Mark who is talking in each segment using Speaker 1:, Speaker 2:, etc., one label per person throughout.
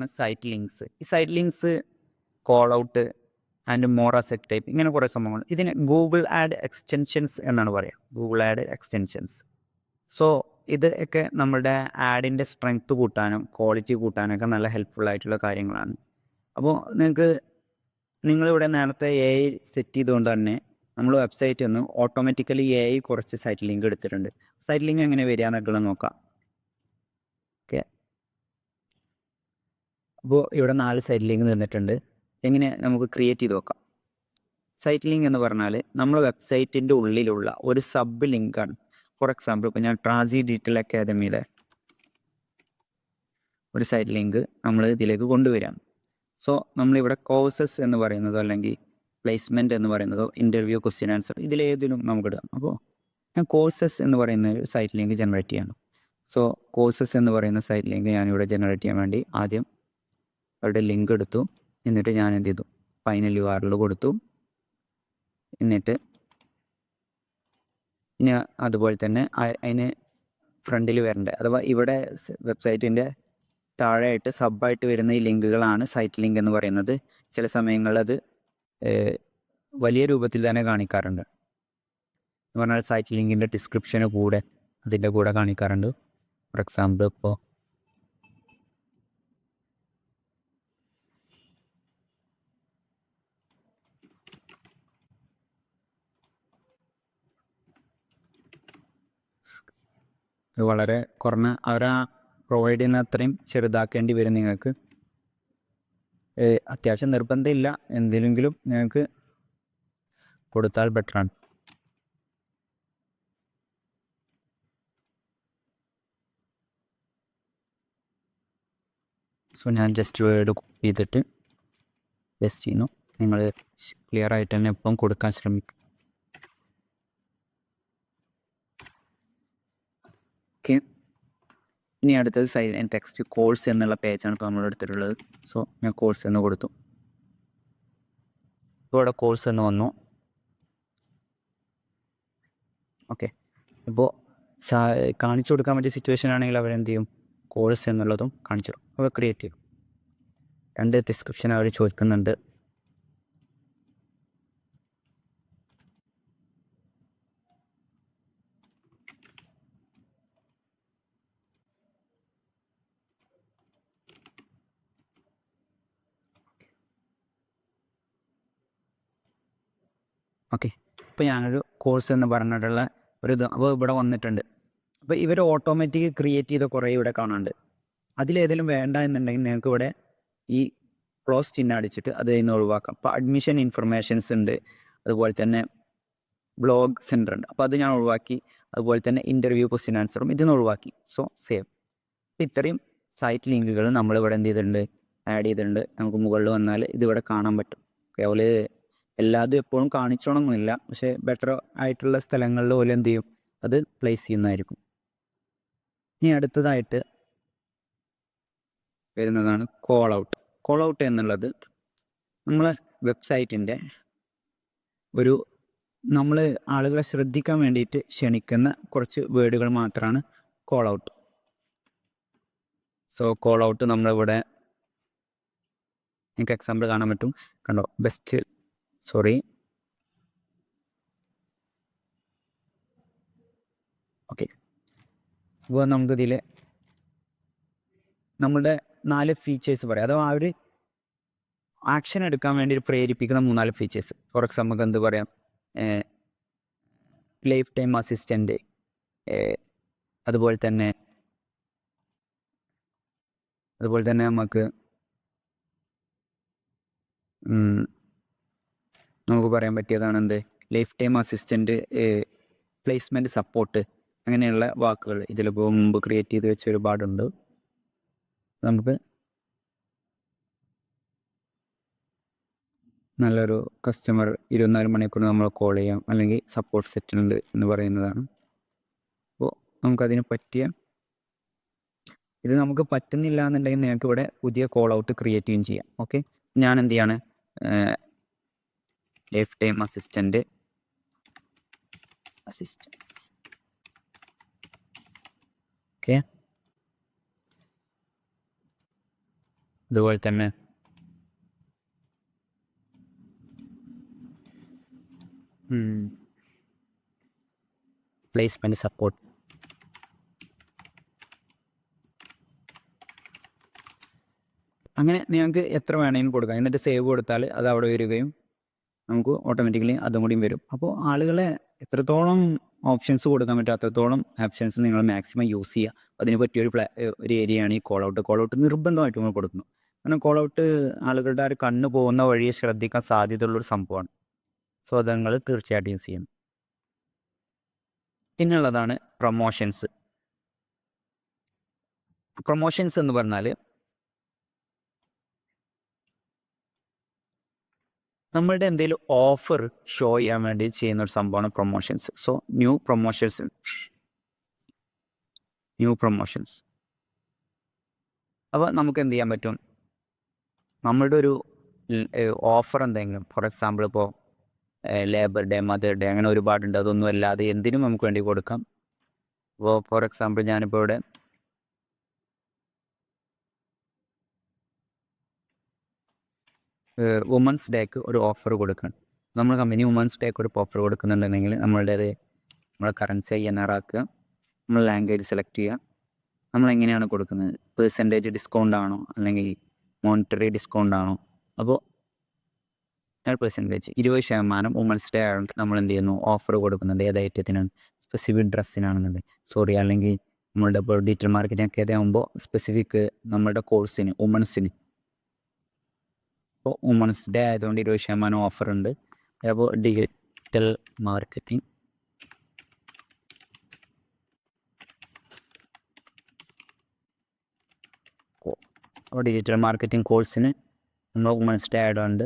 Speaker 1: ആണ് site links ഈ site links call out and more set type ഇങ്ങനെ കുറേ സംഭവങ്ങൾ. ഇതിന് ഗൂഗിൾ ആഡ് എക്സ്റ്റൻഷൻസ് എന്നാണ് പറയുക ഗൂഗിൾ ആഡ് എക്സ്റ്റൻഷൻസ് സോ ഇത് ഒക്കെ നമ്മുടെ ആഡിന്റെ സ്ട്രെങ്ത് കൂട്ടാനും ക്വാളിറ്റി കൂട്ടാനൊക്കെ നല്ല ഹെൽപ്ഫുൾ ആയിട്ടുള്ള കാര്യങ്ങളാണ്. അപ്പോൾ നിങ്ങൾക്ക് നിങ്ങളിവിടെ നേരത്തെ എ ഐ സെറ്റ് ചെയ്തുകൊണ്ട് തന്നെ നമ്മൾ വെബ്സൈറ്റിൽ നിന്ന് ഓട്ടോമാറ്റിക്കലി എ ഐ കുറച്ച് സൈറ്റ് ലിങ്ക് എടുത്തിട്ടുണ്ട്. സൈറ്റ് ലിങ്ക് എങ്ങനെ വരിക എന്നൊക്കെ നോക്കാം ഓക്കെ അപ്പോൾ ഇവിടെ നാല് സൈറ്റ് ലിങ്ക് തന്നിട്ടുണ്ട് എങ്ങനെ നമുക്ക് ക്രിയേറ്റ് ചെയ്ത് നോക്കാം. സൈറ്റ് ലിങ്ക് എന്ന് പറഞ്ഞാൽ നമ്മൾ വെബ്സൈറ്റിന്റെ ഉള്ളിലുള്ള ഒരു സബ് ലിങ്കാണ്. ഫോർ എക്സാമ്പിൾ ഇപ്പോൾ ഞാൻ ട്രാസി ഡിജിറ്റൽ അക്കാദമിയിലെ ഒരു സൈറ്റ് ലിങ്ക് നമ്മൾ ഇതിലേക്ക് കൊണ്ടുവരാം. സോ നമ്മളിവിടെ കോഴ്സസ് എന്ന് പറയുന്നതോ അല്ലെങ്കിൽ പ്ലേസ്മെന്റ് എന്ന് പറയുന്നതോ ഇന്റർവ്യൂ ക്വസ്റ്റ്യൻ ആൻസർ ഇതിലേതിലും നമുക്ക് ഇടാം അപ്പോൾ ഞാൻ കോഴ്സസ് എന്ന് പറയുന്ന ഒരു സൈറ്റ് ലിങ്ക് ജനറേറ്റ് ചെയ്യണം. സോ കോഴ്സസ് എന്ന് പറയുന്ന സൈറ്റ് ലിങ്ക് ഞാനിവിടെ ജനറേറ്റ് ചെയ്യാൻ വേണ്ടി ആദ്യം അവരുടെ ലിങ്ക് എടുത്തു. എന്നിട്ട് ഞാൻ എന്ത് ചെയ്തു? ഫൈനൽ യു ആറിൽ കൊടുത്തു. എന്നിട്ട് ഇനി അതുപോലെ തന്നെ അതിന് ഫ്രണ്ടിൽ വരേണ്ടത് അഥവാ ഇവിടെ വെബ്സൈറ്റിന്റെ താഴെയായിട്ട് സബായിട്ട് വരുന്ന ഈ ലിങ്കുകളാണ് സൈറ്റ് ലിങ്ക് എന്ന് പറയുന്നത്. ചില സമയങ്ങളിൽ അത് വലിയ രൂപത്തിൽ തന്നെ കാണിക്കാറുണ്ട്. എന്ന് പറഞ്ഞാൽ സൈറ്റ് ലിങ്കിന്റെ ഡിസ്ക്രിപ്ഷന് കൂടെ അതിന്റെ കൂടെ കാണിക്കാറുണ്ട്. ഫോർ എക്സാമ്പിൾ ഇപ്പോൾ ഇത് വളരെ കുറഞ്ഞ അവരാ പ്രൊവൈഡ് ചെയ്യുന്ന അത്രയും ചെറുതാക്കേണ്ടി വരും നിങ്ങൾക്ക്. അത്യാവശ്യം നിർബന്ധമില്ല. എന്തിലെങ്കിലും നിങ്ങൾക്ക് കൊടുത്താൽ ബെറ്ററാണ് സോ ഞാൻ ജസ്റ്റ് വേർഡ് ചെയ്തിട്ട് ജസ്റ്റ് ചെയ്യുന്നു. നിങ്ങൾ ക്ലിയർ ആയിട്ട് തന്നെ എപ്പം കൊടുക്കാൻ ശ്രമിക്കും. ഓക്കെ. ഇനി അടുത്തത് സൈലന്റ് ടെക്സ്റ്റ് കോഴ്സ് എന്നുള്ള പേജാണ് ഇപ്പോൾ നമ്മൾ എടുത്തിട്ടുള്ളത്. സോ ഞാൻ കോഴ്സ് എന്ന് കൊടുത്തു. ഇവിടെ കോഴ്സ് എന്ന് വന്നു. ഓക്കെ. ഇപ്പോൾ കാണിച്ചു കൊടുക്കാൻ പറ്റിയ സിറ്റുവേഷൻ ആണെങ്കിൽ അവരെന്ത് ചെയ്യും? കോഴ്സ് എന്നുള്ളതും കാണിച്ചു കൊടുക്കും അപ്പോൾ ക്രിയേറ്റ് ചെയ്യും രണ്ട് ഡിസ്ക്രിപ്ഷൻ അവർ ചോദിക്കുന്നുണ്ട്. ഓക്കെ ഇപ്പോൾ ഞാനൊരു കോഴ്സ് എന്ന് പറഞ്ഞിട്ടുള്ള ഒരു ഇത് അപ്പോൾ ഇവിടെ വന്നിട്ടുണ്ട്. അപ്പോൾ ഇവർ ഓട്ടോമാറ്റിക് ക്രിയേറ്റ് ചെയ്ത കുറേ ഇവിടെ കാണാനുണ്ട്. അതിലേതെങ്കിലും വേണ്ട എന്നുണ്ടെങ്കിൽ നിങ്ങൾക്ക് ഇവിടെ ഈ ക്ലോസ് ചിഹ്നം അടിച്ചിട്ട് അത് ഇന്ന് ഒഴിവാക്കാം. അപ്പോൾ അഡ്മിഷൻ ഇൻഫർമേഷൻസ് ഉണ്ട്. അതുപോലെ തന്നെ ബ്ലോഗ് സെന്റർ ഉണ്ട്. അപ്പോൾ അത് ഞാൻ ഒഴിവാക്കി. അതുപോലെ തന്നെ ഇന്റർവ്യൂ ക്വസ്റ്റ്യൻ ആൻസറും ഇതിന്ന് ഒഴിവാക്കി. സോ സേവ് അപ്പോൾ ഇത്രയും സൈറ്റ് ലിങ്കുകൾ നമ്മളിവിടെ എന്ത് ചെയ്തിട്ടുണ്ട്? ആഡ് ചെയ്തിട്ടുണ്ട്. നമുക്ക് മുകളിൽ വന്നാൽ ഇതിവിടെ കാണാൻ പറ്റും. കേവൽ എല്ലാതും എപ്പോഴും കാണിച്ചോണമെന്നില്ല പക്ഷേ ബെറ്റർ ആയിട്ടുള്ള സ്ഥലങ്ങളിൽ പോലും എന്ത് ചെയ്യും? അത് പ്ലേസ് ചെയ്യുന്നതായിരിക്കും. ഇനി അടുത്തതായിട്ട് വരുന്നതാണ് കോൾ ഔട്ട് കോൾ ഔട്ട് എന്നുള്ളത് നമ്മൾ വെബ്സൈറ്റിന്റെ ഒരു നമ്മൾ ആളുകളെ ശ്രദ്ധിക്കാൻ വേണ്ടിയിട്ട് ക്ഷണിക്കുന്ന കുറച്ച് വേർഡുകൾ മാത്രമാണ് call out so call out നമ്മളിവിടെ എനിക്ക് എക്സാമ്പിൾ കാണാൻ പറ്റും. കണ്ടോ? Best sorry. ഓക്കെ. ഇപ്പോൾ നമുക്കിതിൽ നമ്മുടെ നാല് ഫീച്ചേഴ്സ് പറയാം. അഥവാ അവർ ആക്ഷൻ എടുക്കാൻ വേണ്ടി പ്രേരിപ്പിക്കുന്ന മൂന്നാൽ ഫീച്ചേഴ്സ് ഫോർ എക്സാമ്പിൾ നമുക്ക് എന്ത് പറയാം? ലൈഫ് ടൈം അസിസ്റ്റന്റ് അതുപോലെ തന്നെ അതുപോലെ തന്നെ നമുക്ക് നമുക്ക് പറയാൻ പറ്റിയതാണ് എന്ത്? Life time assistant placement support അങ്ങനെയുള്ള വാക്കുകൾ. ഇതിലിപ്പോൾ മുമ്പ് ക്രിയേറ്റ് ചെയ്ത് വെച്ച ഒരുപാടുണ്ട്. നമുക്ക് നല്ലൊരു കസ്റ്റമർ ഇരുപത്തിനാല് മണിക്കൂർ നമ്മൾ കോൾ ചെയ്യാം. അല്ലെങ്കിൽ സപ്പോർട്ട് സെറ്റുണ്ട് എന്ന് പറയുന്നതാണ്. അപ്പോൾ നമുക്കതിന് പറ്റിയ ഇത് നമുക്ക് പറ്റുന്നില്ല എന്നുണ്ടെങ്കിൽ നിങ്ങൾക്ക് ഇവിടെ പുതിയ കോൾ ഔട്ട് ക്രിയേറ്റ് ചെയ്യുകയും ചെയ്യാം. ഓക്കെ ഞാൻ എന്ത് ചെയ്യാണ് life time assistant assistance. Okay. അതുപോലെ തന്നെ പ്ലേസ്മെന്റ് സപ്പോർട്ട്. അങ്ങനെ നിങ്ങൾക്ക് എത്ര വേണമെങ്കിലും കൊടുക്കാം. എന്നിട്ട് സേവ് കൊടുത്താൽ അത് അവിടെ വരികയും നമുക്ക് ഓട്ടോമാറ്റിക്കലി അതും കൂടിയും വരും. അപ്പോൾ ആളുകളെ എത്രത്തോളം ഓപ്ഷൻസ് കൊടുക്കാൻ പറ്റും അത്രത്തോളം ഓപ്ഷൻസ് നിങ്ങൾ മാക്സിമം യൂസ് ചെയ്യുക. അതിന് പറ്റിയൊരു പ്ലാ ഒരു ഏരിയയാണ് ഈ കോൾ ഔട്ട് കോൾ ഔട്ട് നിർബന്ധമായിട്ട് നമ്മൾ കൊടുക്കുന്നു. കാരണം കോൾ ഔട്ട് ആളുകളുടെ ആ ഒരു കണ്ണ് പോകുന്ന വഴിയെ ശ്രദ്ധിക്കാൻ സാധ്യതയുള്ളൊരു സംഭവമാണ്. സോ അത് നിങ്ങൾ തീർച്ചയായിട്ടും യൂസ് ചെയ്യണം. പിന്നുള്ളതാണ് പ്രൊമോഷൻസ് പ്രൊമോഷൻസ് എന്ന് പറഞ്ഞാൽ നമ്മളുടെ എന്തെങ്കിലും ഓഫർ ഷോ ചെയ്യാൻ വേണ്ടി ചെയ്യുന്ന ഒരു സംഭവമാണ് promotions so new promotions new promotions അപ്പോൾ നമുക്ക് എന്ത് ചെയ്യാൻ പറ്റും? നമ്മളുടെ ഒരു ഓഫർ എന്തെങ്കിലും ഫോർ എക്സാമ്പിൾ ഇപ്പോൾ ലേബർ ഡേ മദർ ഡേ അങ്ങനെ ഒരുപാടുണ്ട്. അതൊന്നും അല്ലാതെ എന്തിനും നമുക്ക് വേണ്ടി കൊടുക്കാം. അപ്പോൾ ഫോർ എക്സാമ്പിൾ ഞാനിപ്പോൾ ഇവിടെ വുമൻസ് ഡേക്ക് ഒരു ഓഫർ കൊടുക്കണം. നമ്മൾ കമ്പനി വുമൻസ് ഡേക്ക് ഒരു ഓഫർ കൊടുക്കുന്നുണ്ടെങ്കിൽ നമ്മളുടേത് നമ്മളെ കറൻസി ഐ എൻ ആർ ആക്കുക നമ്മൾ ലാംഗ്വേജ് സെലക്ട് ചെയ്യുക. നമ്മൾ എങ്ങനെയാണ് കൊടുക്കുന്നത്? പെർസെന്റേജ് ഡിസ്കൗണ്ട് ആണോ? അല്ലെങ്കിൽ മോണിറ്ററി ഡിസ്കൗണ്ട് ആണോ? അപ്പോൾ പെർസെന്റേജ് ഇരുപത് ശതമാനം വുമൻസ് ഡേ ആയതുകൊണ്ട് നമ്മൾ എന്ത് ചെയ്യുന്നു? ഓഫർ കൊടുക്കുന്നുണ്ട്. ഏത് ഐറ്റത്തിനാണ് സ്പെസിഫിക് ഡ്രസ്സിനാണെന്നുണ്ട് സോറി അല്ലെങ്കിൽ നമ്മളുടെ ഇപ്പോൾ ഡിജിറ്റൽ മാർക്കറ്റിംഗ് ഒക്കെ ആകുമ്പോൾ സ്പെസിഫിക് നമ്മുടെ കോഴ്സിന് വുമൻസിന് ഇപ്പോൾ വുമൻസ് ഡേ ആയതുകൊണ്ട് ഇരുപത് ശതമാനം ഓഫർ ഉണ്ട് അപ്പോൾ ഡിജിറ്റൽ മാർക്കറ്റിംഗ്. അപ്പോൾ ഡിജിറ്റൽ മാർക്കറ്റിംഗ് കോഴ്സിന് നമ്മൾ വുമൻസ് ഡേ ആയതുകൊണ്ട്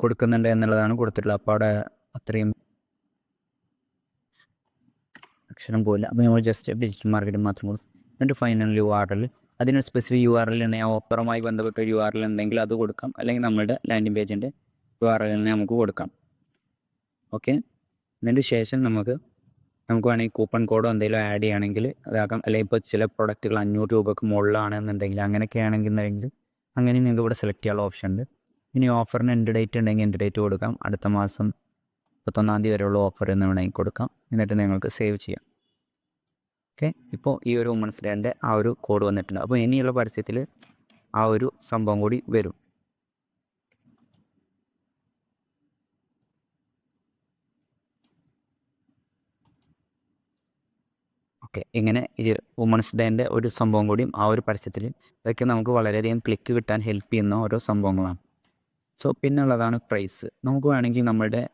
Speaker 1: കൊടുക്കുന്നുണ്ട് എന്നുള്ളതാണ് കൊടുത്തിട്ടുള്ളത്. അപ്പോൾ അവിടെ അത്രയും അക്ഷരം പോയില്ല അപ്പോൾ നമ്മൾ ജസ്റ്റ് ഡിജിറ്റൽ മാർക്കറ്റിംഗ് മാത്രം കൊടുത്തു. എന്നിട്ട് ഫൈനലി യു ആർ എൽ അതിന് സ്പെസിഫിക് യു ആർ എൽ ഉണ്ടെങ്കിൽ ആ ഓപ്പറുമായി ബന്ധപ്പെട്ട യു ആർ എൽ ഉണ്ടെങ്കിൽ അത് കൊടുക്കാം. അല്ലെങ്കിൽ നമ്മുടെ ലാൻഡിംഗ് പേജിന്റെ യു ആർ എല്ലിനെ നമുക്ക് കൊടുക്കാം. ഓക്കെ അതിന് ശേഷം നമുക്ക് നമുക്ക് വേണമെങ്കിൽ കൂപ്പൺ കോഡോ എന്തെങ്കിലും ആഡ് ചെയ്യുകയാണെങ്കിൽ അതാക്കാം അല്ലെങ്കിൽ ഇപ്പോൾ ചില പ്രൊഡക്റ്റുകൾ അഞ്ഞൂറ് രൂപക്ക് മുകളിലാണെന്നുണ്ടെങ്കിൽ അങ്ങനെയൊക്കെ ആണെന്നുണ്ടെങ്കിൽ അങ്ങനെ നിങ്ങൾക്ക് ഇവിടെ സെലക്ട് ചെയ്യാനുള്ള ഓപ്ഷൻ ഉണ്ട്. ഇനി ഓഫറിന് എന്റെ ഡേറ്റ് ഉണ്ടെങ്കിൽ എന്റെ ഡേറ്റ് കൊടുക്കാം. അടുത്ത മാസം മുപ്പത്തൊന്നാം തീയതി വരെയുള്ള ഓഫർ എന്ന് വേണമെങ്കിൽ കൊടുക്കാം. എന്നിട്ട് നിങ്ങൾക്ക് സേവ് ചെയ്യാം. ഓക്കെ ഇപ്പോൾ ഈ ഒരു വുമൻസ് ഡേന്റെ ആ ഒരു കോഡ് വന്നിട്ടുണ്ട്. അപ്പോൾ ഇനിയുള്ള പരസ്യത്തിൽ ആ ഒരു സംഭവം കൂടി വരും. ഓക്കെ ഇങ്ങനെ ഈ വുമൻസ് ഡേന്റെ ഒരു സംഭവം കൂടിയും ആ ഒരു പരസ്യത്തിൽ ഇതൊക്കെ നമുക്ക് വളരെയധികം ക്ലിക്ക് കിട്ടാൻ ഹെൽപ്പ് ചെയ്യുന്ന ഓരോ സംഭവങ്ങളാണ്. സോ പിന്നുള്ളതാണ് പ്രൈസ് നമുക്ക് വേണമെങ്കിൽ നമ്മളുടെ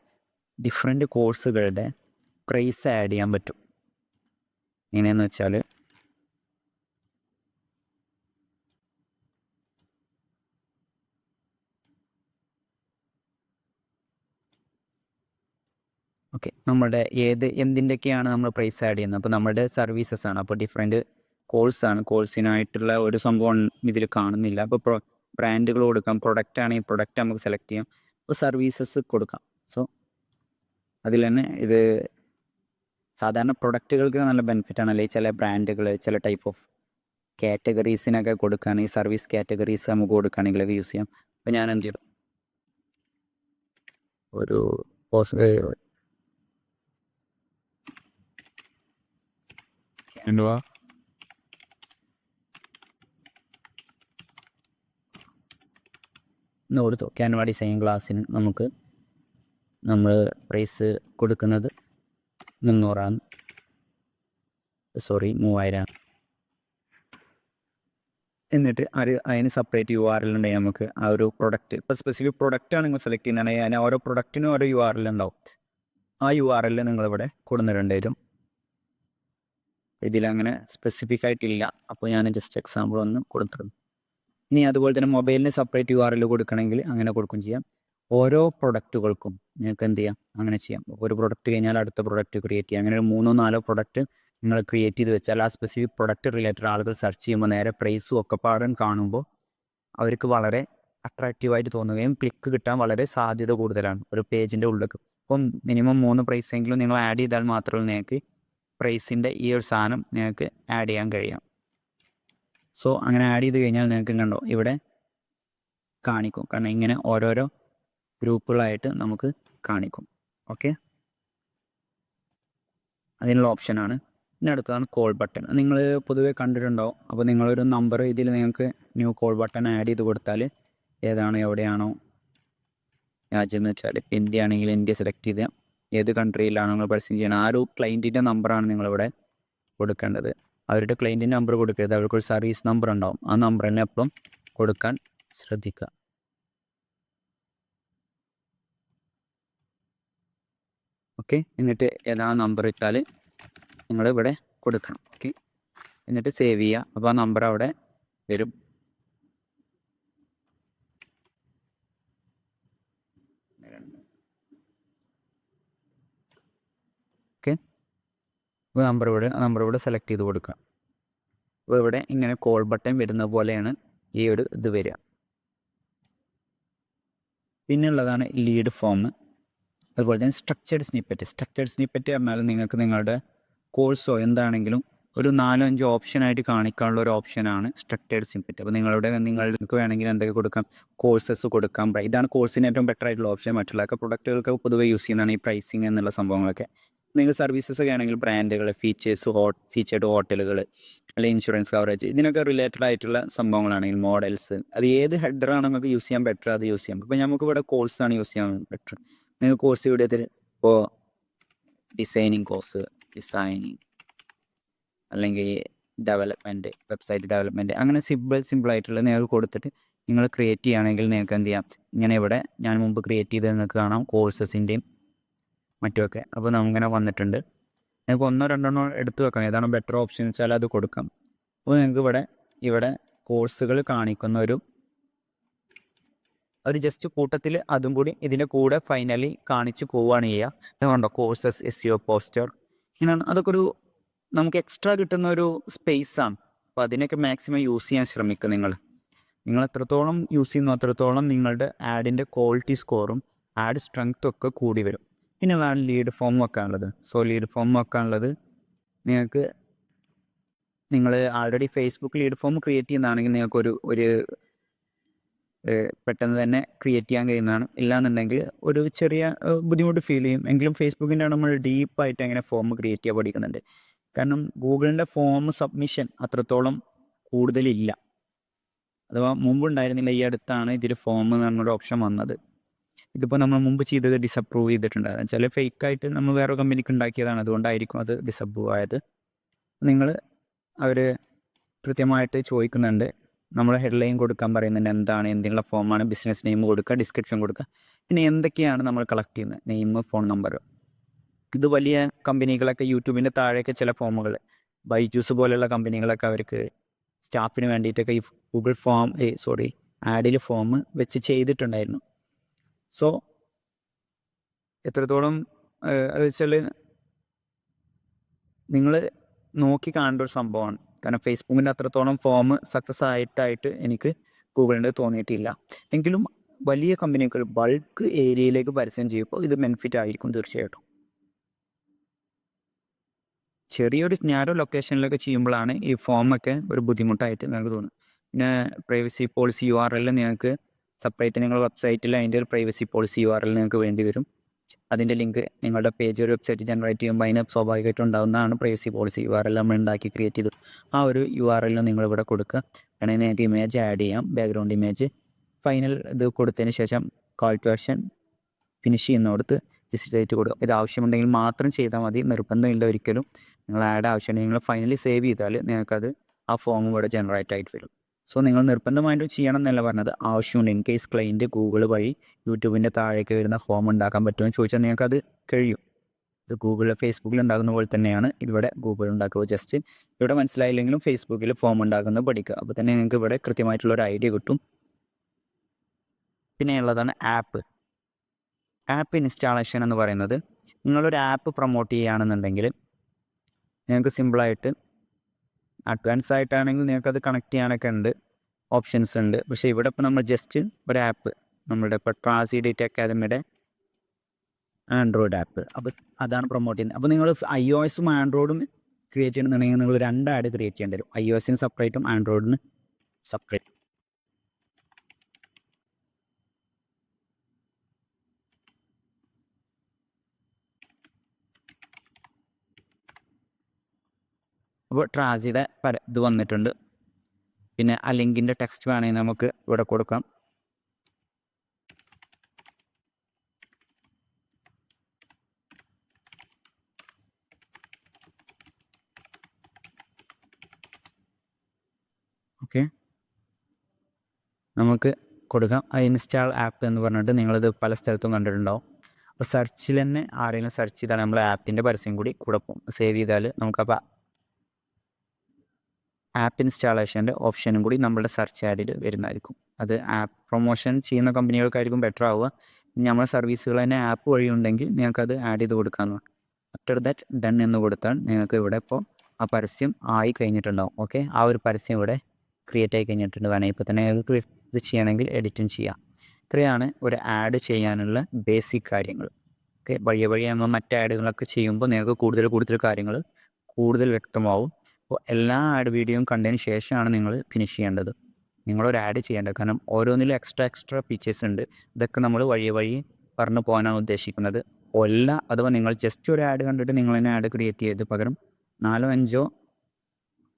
Speaker 1: ഡിഫറെന്റ് കോഴ്സുകളുടെ പ്രൈസ് ആഡ് ചെയ്യാൻ പറ്റും. എങ്ങനെയെന്ന് വെച്ചാൽ ഓക്കെ. നമ്മുടെ ഏത് എന്തിന്റെയൊക്കെയാണ് നമ്മൾ പ്രൈസ് ആഡ് ചെയ്യുന്നത്? അപ്പോൾ നമ്മുടെ സർവീസസ് ആണ്. അപ്പോൾ ഡിഫറെന്റ് കോഴ്സാണ് കോഴ്സിനായിട്ടുള്ള ഒരു സംഭവം ഇതിൽ കാണുന്നില്ല. അപ്പോൾ പ്രൊ ബ്രാൻഡുകൾ കൊടുക്കാം. പ്രൊഡക്റ്റ് ആണെങ്കിൽ പ്രൊഡക്റ്റ് നമുക്ക് സെലക്ട് ചെയ്യാം. അപ്പോൾ സർവീസസ് കൊടുക്കാം. സോ അതിൽ തന്നെ ഇത് സാധാരണ പ്രൊഡക്റ്റുകൾക്ക് നല്ല ബെനിഫിറ്റ് ആണ് അല്ലെങ്കിൽ ചില ബ്രാൻഡുകൾ ചില ടൈപ്പ് ഓഫ് കാറ്റഗറീസിനൊക്കെ കൊടുക്കുകയാണെങ്കിൽ സർവീസ് കാറ്റഗറീസ് നമുക്ക് കൊടുക്കുകയാണെങ്കിലൊക്കെ യൂസ് ചെയ്യാം. അപ്പോൾ ഞാൻ എന്ത് ചെയ്യും ഒരു കൊടുത്തു ക്യാൻവ ഡിസൈൻ ഗ്ലാസ്സിന് നമുക്ക് നമ്മൾ പ്രൈസ് കൊടുക്കുന്നത് മുന്നൂറാണ് സോറി മൂവായിരം. എന്നിട്ട് അത് അതിന് സെപ്പറേറ്റ് യു ആർ എൽ ഉണ്ടെങ്കിൽ നമുക്ക് ആ ഒരു പ്രൊഡക്റ്റ് ഇപ്പോൾ സ്പെസിഫിക് ആണ് നിങ്ങൾ സെലക്ട് ചെയ്യുന്നതാണെങ്കിൽ അതിന് ഓരോ പ്രൊഡക്റ്റിനും ഓരോ യു ആർ എൽ ഉണ്ടാവും. ആ യു ആർ എൽ നിങ്ങളിവിടെ കൊടുന്നിടേണ്ടി വരും. ഇതിലങ്ങനെ സ്പെസിഫിക് ആയിട്ടില്ല. അപ്പോൾ ഞാൻ ജസ്റ്റ് എക്സാമ്പിൾ ഒന്ന് കൊടുത്തിരുന്നു ഇനി അതുപോലെ തന്നെ മൊബൈലിന് സെപ്പറേറ്റ് യു ആർ എൽ കൊടുക്കണമെങ്കിൽ അങ്ങനെ കൊടുക്കുകയും ചെയ്യാം. ഓരോ പ്രൊഡക്റ്റുകൾക്കും നിങ്ങൾക്ക് എന്ത് ചെയ്യാം? അങ്ങനെ ചെയ്യാം. ഒരു പ്രൊഡക്റ്റ് കഴിഞ്ഞാൽ അടുത്ത പ്രൊഡക്റ്റ് ക്രിയേറ്റ് ചെയ്യാം. അങ്ങനെ ഒരു മൂന്നോ നാലോ പ്രൊഡക്റ്റ് നിങ്ങൾ ക്രിയേറ്റ് ചെയ്ത് വെച്ചാൽ ആ സ്പെസിഫിക് പ്രൊഡക്റ്റ് റിലേറ്റഡ് ആളുകൾ സെർച്ച് ചെയ്യുമ്പോൾ നേരെ പ്രൈസും ഒക്കെ പാടും കാണുമ്പോൾ അവർക്ക് വളരെ അട്രാക്റ്റീവായിട്ട് തോന്നുകയും ക്ലിക്ക് കിട്ടാൻ വളരെ സാധ്യത കൂടുതലാണ് ഒരു പേജിന്റെ ഉള്ളിലേക്ക്. ഇപ്പം മിനിമം മൂന്ന് പ്രൈസ് എങ്കിലും നിങ്ങൾ ആഡ് ചെയ്താൽ മാത്രമേ നിങ്ങൾക്ക് പ്രൈസിന്റെ ഈ ഒരു സാധനം നിങ്ങൾക്ക് ആഡ് ചെയ്യാൻ കഴിയാം. സോ അങ്ങനെ ആഡ് ചെയ്ത് കഴിഞ്ഞാൽ നിങ്ങൾക്ക് കണ്ടോ ഇവിടെ കാണിക്കും. കാരണം ഇങ്ങനെ ഓരോരോ ഗ്രൂപ്പുകളായിട്ട് നമുക്ക് കാണിക്കും. ഓക്കെ അതിനുള്ള ഓപ്ഷനാണ് പിന്നെ അടുത്തതാണ് കോൾ ബട്ടൺ നിങ്ങൾ പൊതുവേ കണ്ടിട്ടുണ്ടാവും. അപ്പോൾ നിങ്ങളൊരു നമ്പർ ഇതിൽ നിങ്ങൾക്ക് ന്യൂ കോൾ ബട്ടൺ ആഡ് ചെയ്ത് കൊടുത്താൽ ഏതാണോ എവിടെയാണോ രാജ്യം എന്ന് വെച്ചാൽ ഇപ്പോൾ ഇന്ത്യ ആണെങ്കിൽ ഇന്ത്യ സെലക്ട് ചെയ്ത് ഏത് കൺട്രിയിലാണോ നിങ്ങൾ പരസ്യം ചെയ്യണം ആ ഒരു ക്ലൈന്റിന്റെ നമ്പറാണ് നിങ്ങളിവിടെ കൊടുക്കേണ്ടത്. അവരുടെ ക്ലൈന്റിന്റെ നമ്പർ കൊടുക്കരുത്. അവർക്കൊരു സർവീസ് നമ്പർ ഉണ്ടാവും. ആ നമ്പർ തന്നെ അപ്പം കൊടുക്കാൻ ശ്രദ്ധിക്കുക. ഓക്കെ. എന്നിട്ട് ഏതാ നമ്പർ വെച്ചാൽ നിങ്ങൾ ഇവിടെ കൊടുക്കണം. ഓക്കെ. എന്നിട്ട് സേവ് ചെയ്യുക അപ്പോൾ ആ നമ്പർ അവിടെ വരും. ഓക്കെ. നമ്പർ ഇവിടെ നമ്പർ ഇവിടെ സെലക്ട് ചെയ്ത് കൊടുക്കുക. അപ്പോൾ ഇവിടെ ഇങ്ങനെ കോൾ ബട്ടൺ വരുന്ന പോലെയാണ് ഈ ഒരു ഇത് വരിക. പിന്നെയുള്ളതാണ് ലീഡ് ഫോം അതുപോലെ തന്നെ സ്ട്രക്ചേർഡ് സ്നിപ്പറ്റ് സ്ട്രക്ചേർഡ് സ്നിപ്പറ്റ് പറഞ്ഞാൽ നിങ്ങൾക്ക് നിങ്ങളുടെ കോഴ്സോ എന്താണെങ്കിലും ഒരു നാലോ അഞ്ചോ ഓപ്ഷനായിട്ട് കാണിക്കാനുള്ള ഒരു ഓപ്ഷനാണ് സ്ട്രക്ചേർഡ് സ്നിപ്പറ്റ് അപ്പോൾ നിങ്ങളുടെ നിങ്ങൾക്ക് വേണമെങ്കിൽ എന്തൊക്കെ കൊടുക്കാം? കോഴ്സസ് കൊടുക്കാം. ഇതാണ് കോഴ്സിന് ഏറ്റവും ബെറ്റർ ആയിട്ടുള്ള ഓപ്ഷൻ മറ്റുള്ളതൊക്കെ പ്രൊഡക്റ്റുകൾക്ക് പൊതുവെ യൂസ് ചെയ്യുന്നതാണ് ഈ പ്രൈസിങ് എന്നുള്ള സംഭവങ്ങളൊക്കെ. നിങ്ങൾ സർവീസസ് ഒക്കെ ആണെങ്കിൽ ബ്രാൻഡുകൾ ഫീച്ചേഴ്സ് ഹോട്ട് ഫീച്ചേർഡ് ഹോട്ടലുകൾ അല്ലെങ്കിൽ ഇൻഷുറൻസ് കവറേജ് ഇതിനൊക്കെ റിലേറ്റഡ് ആയിട്ടുള്ള സംഭവങ്ങളാണെങ്കിൽ മോഡൽസ് അത് ഏത് ഹെഡറാണ് നമുക്ക് യൂസ് ചെയ്യാൻ ബെറ്റർ അത് യൂസ് ചെയ്യാം ഇപ്പോൾ നമുക്ക് ഇവിടെ കോഴ്സാണ് യൂസ് ചെയ്യാൻ ബെറ്റർ നിങ്ങൾ കോഴ്സ് ഇവിടെ ഇപ്പോൾ ഡിസൈനിങ് കോഴ്സ് ഡിസൈനിങ് അല്ലെങ്കിൽ ഡെവലപ്മെന്റ് വെബ്സൈറ്റ് ഡെവലപ്മെന്റ് അങ്ങനെ സിമ്പിൾ സിമ്പിൾ ആയിട്ടുള്ള നിങ്ങൾക്ക് കൊടുത്തിട്ട് നിങ്ങൾ ക്രിയേറ്റ് ചെയ്യുകയാണെങ്കിൽ നിങ്ങൾക്ക് എന്ത് ചെയ്യാം? ഇങ്ങനെ ഇവിടെ ഞാൻ മുമ്പ് ക്രിയേറ്റ് ചെയ്തത് നിങ്ങൾക്ക് കാണാം കോഴ്സസിന്റെയും മറ്റുമൊക്കെ. അപ്പോൾ നമുക്കിങ്ങനെ വന്നിട്ടുണ്ട്. നിങ്ങൾക്ക് ഒന്നോ രണ്ടെണ്ണോ എടുത്തു വെക്കാം. ഏതാണ് ബെറ്റർ ഓപ്ഷൻ വെച്ചാൽ അത് കൊടുക്കാം. അപ്പോൾ നിങ്ങൾക്ക് ഇവിടെ ഇവിടെ കോഴ്സുകൾ കാണിക്കുന്ന ഒരു ഒരു ജസ്റ്റ് കൂട്ടത്തിൽ അതും കൂടി ഇതിന്റെ കൂടെ ഫൈനലി കാണിച്ച് പോവുകയാണ് ചെയ്യുക. കണ്ടോ? കോഴ്സസ് എസ് സിഒ പോസ്റ്റർ ഇങ്ങനെയാണ്. അതൊക്കെ ഒരു നമുക്ക് എക്സ്ട്രാ കിട്ടുന്ന ഒരു സ്പേസാണ് അപ്പോൾ അതിനൊക്കെ മാക്സിമം യൂസ് ചെയ്യാൻ ശ്രമിക്കുക നിങ്ങൾ. നിങ്ങൾ എത്രത്തോളം യൂസ് ചെയ്യുന്നു അത്രത്തോളം നിങ്ങളുടെ ആഡിന്റെ ക്വാളിറ്റി സ്കോറും ആഡ് സ്ട്രെങ്ത്തും ഒക്കെ കൂടി വരും. പിന്നെ വേണം ലീഡ് ഫോം വെക്കാനുള്ളത്. സോ ലീഡ് ഫോം വെക്കാനുള്ളത് നിങ്ങൾക്ക് നിങ്ങൾ already Facebook lead form create ചെയ്യുന്നതാണെങ്കിൽ നിങ്ങൾക്കൊരു ഒരു ഏഹ് പെട്ടെന്ന് തന്നെ ക്രിയേറ്റ് ചെയ്യാൻ കഴിയുന്നതാണ്. ഇല്ലാന്നുണ്ടെങ്കിൽ ഒരു ചെറിയ ബുദ്ധിമുട്ട് ഫീൽ ചെയ്യും. എങ്കിലും ഫേസ്ബുക്കിന്റെ നമ്മൾ ഡീപ്പായിട്ട് എങ്ങനെ ഫോം ക്രിയേറ്റ് ചെയ്യാൻ പഠിക്കുന്നുണ്ട്. കാരണം ഗൂഗിളിന്റെ ഫോം സബ്മിഷൻ അത്രത്തോളം കൂടുതലില്ല. അഥവാ മുമ്പുണ്ടായിരുന്നില്ല ഈ അടുത്താണ് ഇതിൽ ഫോം എന്ന് പറഞ്ഞൊരു ഓപ്ഷൻ വന്നത്. ഇതിപ്പോൾ നമ്മൾ മുമ്പ് ചെയ്തത് ഡിസപ്രൂവ് ചെയ്തിട്ടുണ്ട്. എന്ന് വെച്ചാൽ ഫേക്കായിട്ട് നമ്മൾ വേറെ കമ്പനിക്ക് ഉണ്ടാക്കിയതാണ്. അതുകൊണ്ടായിരിക്കും അത് ഡിസപ്രൂവ് ആയത്. നിങ്ങൾ അവർ കൃത്യമായിട്ട് ചോദിക്കുന്നുണ്ട്. നമ്മൾ ഹെഡ്ലൈൻ കൊടുക്കാൻ പറയുന്നുണ്ട് എന്താണ് എന്തിനുള്ള ഫോമാണ് ബിസിനസ് നെയിം കൊടുക്കുക ഡിസ്ക്രിപ്ഷൻ കൊടുക്കുക. പിന്നെ എന്തൊക്കെയാണ് നമ്മൾ കളക്ട് ചെയ്യുന്നത്? നെയിം ഫോൺ നമ്പർ ഇത് വലിയ കമ്പനികളൊക്കെ യൂട്യൂബിന്റെ താഴെയൊക്കെ ചില ഫോമുകൾ ബൈജൂസ് പോലെയുള്ള കമ്പനികളൊക്കെ അവർക്ക് സ്റ്റാഫിന് വേണ്ടിയിട്ടൊക്കെ ഈ ഗൂഗിൾ ഫോം സോറി ആഡിൽ ഫോം വെച്ച് ചെയ്തിട്ടുണ്ടായിരുന്നു. സോ എത്രത്തോളം അത് വെച്ചാൽ നിങ്ങൾ നോക്കി കാണേണ്ട ഒരു സംഭവമാണ്. കാരണം ഫേസ്ബുക്കിന്റെ അത്രത്തോളം ഫോം സക്സസ് ആയിട്ടായിട്ട് എനിക്ക് ഗൂഗിളിന്റെ തോന്നിയിട്ടില്ല. എങ്കിലും വലിയ കമ്പനികൾ ബൾക്ക് ഏരിയയിലേക്ക് പരസ്യം ചെയ്യുമ്പോൾ ഇത് ബെനിഫിറ്റ് ആയിരിക്കും തീർച്ചയായിട്ടും. ചെറിയൊരു ഞാനോ ലൊക്കേഷനിലൊക്കെ ചെയ്യുമ്പോഴാണ് ഈ ഫോമൊക്കെ ഒരു ബുദ്ധിമുട്ടായിട്ട് നിങ്ങൾക്ക് തോന്നുന്നത്. പിന്നെ privacy policy U R L നിങ്ങൾക്ക് സെപ്പറേറ്റ് നിങ്ങൾ വെബ്സൈറ്റിൽ അതിന്റെ ഒരു privacy policy U R L നിങ്ങൾക്ക് വേണ്ടി വരും. അതിന്റെ ലിങ്ക് നിങ്ങളുടെ പേജ് ഒരു വെബ്സൈറ്റ് ജനറേറ്റ് ചെയ്യുമ്പോൾ അതിന് സ്വാഭാവികമായിട്ടും ഉണ്ടാകുന്നതാണ് privacy policy U R L നമ്മൾ ഉണ്ടാക്കി ക്രിയേറ്റ് ചെയ്തു ആ ഒരു യു ആർ എൽ നിങ്ങൾ ഇവിടെ കൊടുക്കുക. വേണമെങ്കിൽ നിങ്ങൾക്ക് ഇമേജ് ആഡ് ചെയ്യാം ബാക്ക്ഗ്രൗണ്ട് ഇമേജ് ഫൈനൽ ഇത് കൊടുത്തതിന് ശേഷം കോൾ ടു ആക്ഷൻ ഫിനിഷ് ചെയ്യുന്നിടത്ത് ജസ്റ്റ് ചെയ്തിട്ട് കൊടുക്കുക. ഇത് ആവശ്യമുണ്ടെങ്കിൽ മാത്രം ചെയ്താൽ മതി നിർബന്ധമില്ല ഒരിക്കലും. നിങ്ങൾ ആഡ് ആവശ്യമുണ്ടെങ്കിൽ നിങ്ങൾ ഫൈനലി സേവ് ചെയ്താൽ നിങ്ങൾക്കത് ആ ഫോം ഇവിടെ ജനറേറ്റ് ആയിട്ട് വരും. സോ നിങ്ങൾ നിർബന്ധമായിട്ടും ചെയ്യണം എന്നല്ല പറഞ്ഞത്. ആവശ്യമുണ്ട്. ഇൻ കേസ് ക്ലൈന്റ് ഗൂഗിൾ വഴി യൂട്യൂബിന്റെ താഴേക്ക് വരുന്ന ഫോം ഉണ്ടാക്കാൻ പറ്റുമോ ചോദിച്ചാൽ ചോദിച്ചാൽ അത് കഴിയും. ഇത് ഗൂഗിൾ ഫേസ്ബുക്കിൽ ഉണ്ടാക്കുന്ന പോലെ തന്നെയാണ് ഇവിടെ ഗൂഗിൾ ഉണ്ടാക്കുക. ജസ്റ്റ് ഇവിടെ മനസ്സിലായില്ലെങ്കിലും ഫേസ്ബുക്കിൽ ഫോം ഉണ്ടാക്കുന്നത് പഠിക്കുക. അപ്പോൾ തന്നെ നിങ്ങൾക്ക് ഇവിടെ കൃത്യമായിട്ടുള്ള ഒരു ഐഡിയ കിട്ടും. പിന്നെ ഉള്ളതാണ് ആപ്പ് ആപ്പ് ഇൻസ്റ്റാളേഷൻ എന്ന് പറയുന്നത് നിങ്ങളൊരു ആപ്പ് പ്രൊമോട്ട് ചെയ്യുകയാണെന്നുണ്ടെങ്കിൽ നിങ്ങൾക്ക് സിമ്പിളായിട്ട് അഡ്വാൻസ് ആയിട്ടാണെങ്കിൽ നിങ്ങൾക്ക് അത് കണക്ട് ചെയ്യാനൊക്കെ ഉണ്ട്. ഓപ്ഷൻസ് ഉണ്ട്. പക്ഷേ ഇവിടെ ഇപ്പോൾ നമ്മൾ ജസ്റ്റ് ഒരു ആപ്പ് നമ്മുടെ ഇപ്പോൾ ട്രാസി ഡേറ്റ് അക്കാദമിയുടെ ആൻഡ്രോയിഡ് ആപ്പ് അപ്പോൾ അതാണ് പ്രൊമോട്ട് ചെയ്യുന്നത്. അപ്പോൾ നിങ്ങൾ ഐ ഒ എസും ആൻഡ്രോയിഡും ക്രിയേറ്റ് ചെയ്യണമെന്നുണ്ടെങ്കിൽ നിങ്ങൾ രണ്ട് ആഡ് ക്രിയേറ്റ് ചെയ്യേണ്ടി വരും. ഐ ഒ എസിന് സെപ്പറേറ്റും ആൻഡ്രോയിഡിന് സെപ്പറേറ്റ് അപ്പോൾ ട്രാജിയുടെ പര ഇത് വന്നിട്ടുണ്ട്. പിന്നെ ആ ലിങ്കിന്റെ ടെക്സ്റ്റ് വേണമെങ്കിൽ നമുക്ക് ഇവിടെ കൊടുക്കാം. ഓക്കെ നമുക്ക് കൊടുക്കാം. ആ ഇൻസ്റ്റാൾ ആപ്പ് എന്ന് പറഞ്ഞിട്ട് നിങ്ങളിത് പല സ്ഥലത്തും കണ്ടിട്ടുണ്ടാവും. അപ്പോൾ സെർച്ചിൽ തന്നെ ആരെങ്കിലും സെർച്ച് ചെയ്താൽ നമ്മൾ ആപ്പിന്റെ പരസ്യം കൂടി കൂടെ സേവ് ചെയ്താൽ നമുക്കപ്പോൾ ആപ്പ് ഇൻസ്റ്റാളേഷന്റെ ഓപ്ഷനും കൂടി നമ്മുടെ സെർച്ച് ആഡിൽ വരുന്നതായിരിക്കും. അത് ആപ്പ് പ്രൊമോഷൻ ചെയ്യുന്ന കമ്പനികൾക്കായിരിക്കും ബെറ്റർ ആവുക. നമ്മുടെ സർവീസുകൾ തന്നെ ആപ്പ് വഴി ഉണ്ടെങ്കിൽ നിങ്ങൾക്ക് അത് ആഡ് ചെയ്ത് കൊടുക്കാമെന്ന് ആഫ്റ്റർ ദാറ്റ് ഡൺ എന്ന് കൊടുത്താൽ നിങ്ങൾക്ക് ഇവിടെ ഇപ്പോൾ ആ പരസ്യം ആയി കഴിഞ്ഞിട്ടുണ്ടാവും. ഓക്കെ ആ ഒരു പരസ്യം ഇവിടെ ക്രിയേറ്റ് ആയി കഴിഞ്ഞിട്ടുണ്ട്. വേണമെങ്കിൽ ഇപ്പോൾ തന്നെ നിങ്ങൾക്ക് ഇത് ചെയ്യണമെങ്കിൽ എഡിറ്റും ചെയ്യാം. ഇത്രയാണ് ഒരു ആഡ് ചെയ്യാനുള്ള ബേസിക് കാര്യങ്ങൾ. ഓക്കെ വഴിയെ വഴിയെ നമ്മൾ മറ്റ് ആഡുകളൊക്കെ ചെയ്യുമ്പോൾ നിങ്ങൾക്ക് കൂടുതൽ കൂടുതൽ കാര്യങ്ങൾ കൂടുതൽ വ്യക്തമാവും. അപ്പോൾ എല്ലാ ആഡ് വീഡിയോയും കണ്ടതിന് ശേഷമാണ് നിങ്ങൾ ഫിനിഷ് ചെയ്യേണ്ടത്. നിങ്ങളൊരു ആഡ് ചെയ്യേണ്ടത്. കാരണം ഓരോന്നിലും എക്സ്ട്രാ എക്സ്ട്രാ ഫീച്ചേഴ്സ് ഉണ്ട്. ഇതൊക്കെ നമ്മൾ വഴി വഴി പറഞ്ഞു പോകാനാണ് ഉദ്ദേശിക്കുന്നത്. ഒല്ല അഥവാ നിങ്ങൾ ജസ്റ്റ് ഒരു ആഡ് കണ്ടിട്ട് നിങ്ങൾ തന്നെ ആഡ് ക്രിയേറ്റ് ചെയ്ത് പകരം നാലോ അഞ്ചോ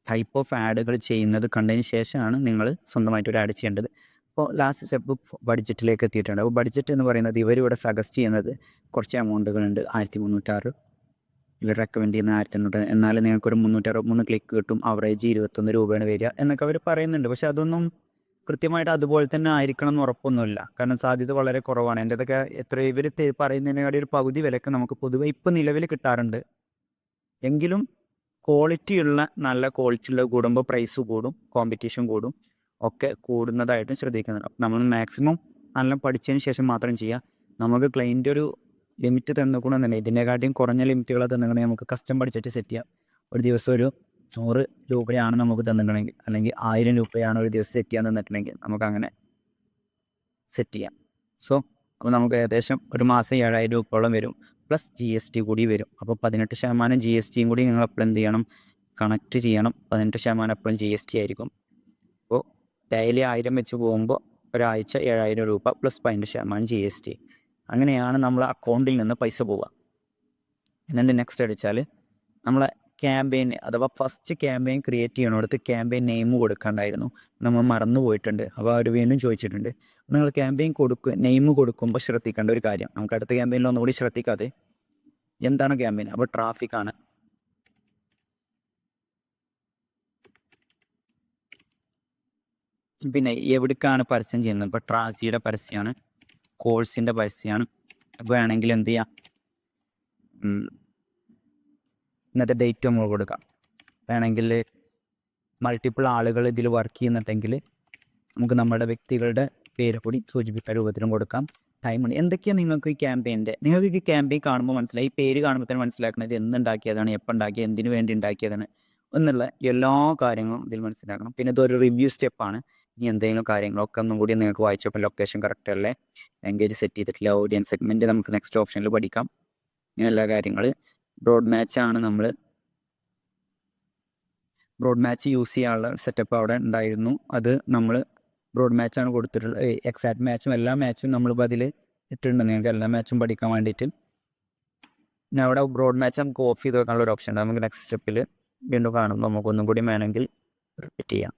Speaker 1: ടൈപ്പ് ഓഫ് ആഡുകൾ ചെയ്യുന്നത് കണ്ടതിന് ശേഷമാണ് നിങ്ങൾ സ്വന്തമായിട്ട് ഒരു ആഡ് ചെയ്യേണ്ടത്. അപ്പോൾ ലാസ്റ്റ് സ്റ്റെപ്പ് ബഡ്ജറ്റിലേക്ക് എത്തിയിട്ടുണ്ട്. അപ്പോൾ ബഡ്ജറ്റ് എന്ന് പറയുന്നത് ഇവരിവിടെ സജസ്റ്റ് ചെയ്യുന്നത് കുറച്ച് എമൗണ്ടുകളുണ്ട് ആയിരത്തി മുന്നൂറ്റാറ് ഇവർ റെക്കമെൻഡ് ചെയ്യുന്ന ആയിരത്തി എണ്ണൂറ് എന്നാലും നിങ്ങൾക്കൊരു മുന്നൂറ്റി മൂന്ന് ക്ലിക്ക് കിട്ടും അവറേജ് ഇരുപത്തൊന്ന് രൂപയാണ് വരിക എന്നൊക്കെ അവർ പറയുന്നുണ്ട്. പക്ഷെ അതൊന്നും കൃത്യമായിട്ട് അതുപോലെ തന്നെ ആയിരിക്കണം എന്ന് ഉറപ്പൊന്നുമില്ല. കാരണം സാധ്യത വളരെ കുറവാണ്. എന്റെ ഇതൊക്കെ എത്ര ഇവർ പറയുന്നതിനെക്കാട്ടി ഒരു പകുതി വിലക്ക് നമുക്ക് പൊതുവെ ഇപ്പം നിലവിൽ കിട്ടാറുണ്ട്. എങ്കിലും ക്വാളിറ്റിയുള്ള നല്ല ക്വാളിറ്റിയുള്ള കൂടുമ്പോൾ പ്രൈസ് കൂടും കോമ്പറ്റീഷൻ കൂടും ഒക്കെ കൂടുന്നതായിട്ടും ശ്രദ്ധിക്കുന്നുണ്ട്. നമ്മൾ മാക്സിമം നല്ല പഠിച്ചതിന് ശേഷം മാത്രം ചെയ്യുക. നമുക്ക് ക്ലൈന്റ് ഒരു ലിമിറ്റ് തന്നെ ഇതിനെക്കാട്ടിയും കുറഞ്ഞ ലിമിറ്റുകൾ തന്നിട്ടുണ്ടെങ്കിൽ നമുക്ക് കസ്റ്റം പഠിച്ചിട്ട് സെറ്റ് ചെയ്യാം. ഒരു ദിവസം ഒരു നൂറ് രൂപയാണ് നമുക്ക് തന്നിട്ടുണ്ടെങ്കിൽ അല്ലെങ്കിൽ ആയിരം രൂപയാണ് ഒരു ദിവസം സെറ്റ് ചെയ്യാൻ തന്നിട്ടുണ്ടെങ്കിൽ നമുക്ക് അങ്ങനെ സെറ്റ് ചെയ്യാം. സോ അപ്പോൾ നമുക്ക് ഏകദേശം ഒരു മാസം ഏഴായിരം രൂപയോളം വരും. പ്ലസ് ജി എസ് ടി കൂടി വരും. അപ്പോൾ പതിനെട്ട് ശതമാനം ജി എസ് ടിയും കൂടി നിങ്ങൾ എപ്പോഴും എന്ത് ചെയ്യണം? കണക്ട് ചെയ്യണം. പതിനെട്ട് ശതമാനം എപ്പോഴും ജി എസ് ടി ആയിരിക്കും. അപ്പോൾ ഡെയിലി ആയിരം വെച്ച് പോകുമ്പോൾ ഒരാഴ്ച ഏഴായിരം രൂപ പ്ലസ് പതിനെട്ട് ശതമാനം ജി എസ് ടി അങ്ങനെയാണ് നമ്മൾ അക്കൗണ്ടിൽ നിന്ന് പൈസ പോവുക. എന്നിട്ട് നെക്സ്റ്റ് അടിച്ചാൽ നമ്മളെ ക്യാമ്പയിൻ അഥവാ ഫസ്റ്റ് ക്യാമ്പയിൻ ക്രിയേറ്റ് ചെയ്യണോടത്ത് ക്യാമ്പയിൻ നെയിം കൊടുക്കണ്ടായിരുന്നു. നമ്മൾ മറന്നു പോയിട്ടുണ്ട്. അപ്പോൾ അവർ വീണ്ടും ചോദിച്ചിട്ടുണ്ട്. നിങ്ങൾ ക്യാമ്പയിൻ കൊടുക്കുക നെയിം കൊടുക്കുമ്പോൾ ശ്രദ്ധിക്കേണ്ട ഒരു കാര്യം. നമുക്ക് അടുത്ത ക്യാമ്പയിനിൽ ഒന്നുകൂടി ശ്രദ്ധിക്കാതെ എന്താണ് ക്യാമ്പയിൻ അപ്പോൾ ട്രാഫിക്കാണ് പിന്നെ എവിടേക്കാണ് പരസ്യം ചെയ്യുന്നത്? ഇപ്പോൾ ട്രാസിയുടെ പരസ്യമാണ് കോഴ്സിന്റെ പരസ്യമാണ് വേണമെങ്കിൽ എന്ത് ചെയ്യാം? ഇന്നത്തെ ഡേറ്റ് നമ്മൾ കൊടുക്കാം വേണമെങ്കിൽ മൾട്ടിപ്പിൾ ആളുകൾ ഇതിൽ വർക്ക് ചെയ്യുന്നുണ്ടെങ്കിൽ നമുക്ക് നമ്മുടെ വ്യക്തികളുടെ പേര് കൂടി സൂചിപ്പിക്കാൻ രൂപത്തിലും കൊടുക്കാം. ടൈം ഉണ്ട്. എന്തൊക്കെയാണ് നിങ്ങൾക്ക് ഈ ക്യാമ്പയിന്റെ നിങ്ങൾക്ക് ഈ ക്യാമ്പയിൻ കാണുമ്പോൾ മനസ്സിലായി. ഈ പേര് കാണുമ്പോൾ തന്നെ മനസ്സിലാക്കുന്നത് എന്തുണ്ടാക്കിയതാണ് എപ്പോൾ ഉണ്ടാക്കിയത് എന്തിനു വേണ്ടി ഉണ്ടാക്കിയതാണ് എന്നുള്ള എല്ലാ കാര്യങ്ങളും ഇതിൽ മനസ്സിലാക്കണം. പിന്നെ ഇതൊരു റിവ്യൂ സ്റ്റെപ്പാണ് ഇനി എന്തെങ്കിലും കാര്യങ്ങളൊക്കെ ഒന്നും കൂടി നിങ്ങൾക്ക് വായിച്ചപ്പോൾ ലൊക്കേഷൻ കറക്റ്റ് അല്ലേ? ലാംഗ്വേജ് സെറ്റ് ചെയ്തിട്ടില്ല ഓഡിയൻസ് സെഗ്മെന്റ് നമുക്ക് നെക്സ്റ്റ് ഓപ്ഷനിൽ പഠിക്കാം. ഇങ്ങനെ എല്ലാ കാര്യങ്ങൾ. ബ്രോഡ് മാച്ച് ആണ് നമ്മൾ ബ്രോഡ് മാച്ച് യൂസ് ചെയ്യാനുള്ള സെറ്റപ്പ് അവിടെ ഉണ്ടായിരുന്നു. അത് നമ്മൾ ബ്രോഡ് മാച്ചാണ് കൊടുത്തിട്ടുള്ളത് എക്സാക്ട് മാച്ചും എല്ലാ മാച്ചും നമ്മളിപ്പോൾ അതിൽ ഇട്ടിട്ടുണ്ട്. നിങ്ങൾക്ക് എല്ലാ മാച്ചും പഠിക്കാൻ വേണ്ടിയിട്ട്. പിന്നെ അവിടെ ബ്രോഡ് മാച്ച് നമുക്ക് ഓഫ് ചെയ്ത് വെക്കാനുള്ള ഒരു ഓപ്ഷൻ ഉണ്ട്. നമുക്ക് നെക്സ്റ്റ് സ്റ്റെപ്പിൽ വീണ്ടും കാണുമ്പോൾ നമുക്ക് ഒന്നും കൂടി വേണമെങ്കിൽ റിപ്പീറ്റ് ചെയ്യാം.